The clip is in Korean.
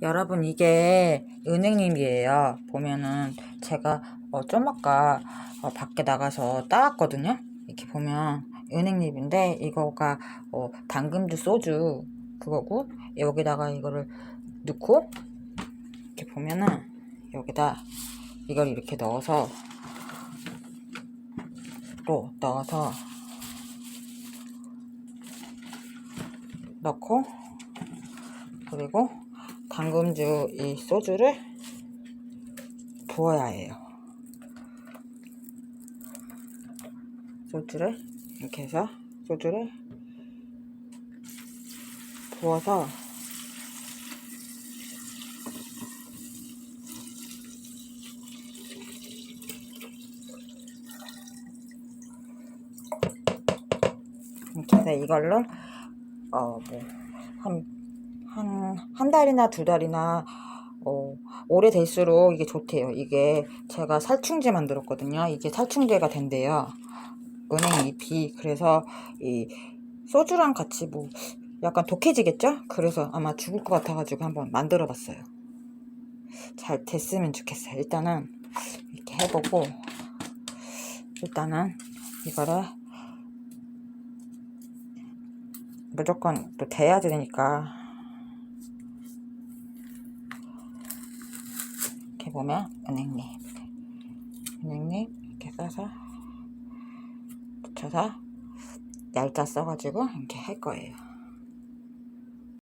여러분 이게 은행잎이에요. 보면은 제가 어, 좀 아까 어, 밖에 나가서 따왔거든요. 이렇게 보면 은행잎인데 이거가 어, 당금주 소주 그거고 여기다가 이거를 넣고 이렇게 보면은 여기다 이걸 이렇게 넣어서 또 넣어서 넣고 그리고 당금주 이 소주를 부어야 해요. 소주를 이렇게 해서 소주를 부어서 이렇게 해서 이걸로 어뭐한 한, 한 달이나 두 달이나, 어, 오래될수록 이게 좋대요. 이게 제가 살충제 만들었거든요. 이게 살충제가 된대요. 은행 잎이. 그래서 이 소주랑 같이 뭐 약간 독해지겠죠? 그래서 아마 죽을 것 같아가지고 한번 만들어 봤어요. 잘 됐으면 좋겠어요. 일단은 이렇게 해보고, 일단은 이거를 무조건 또 돼야 되니까 이렇게 보면 은행잎 은행잎 이렇게 써서 붙여서 얄짜 써가지고 이렇게 할 거예요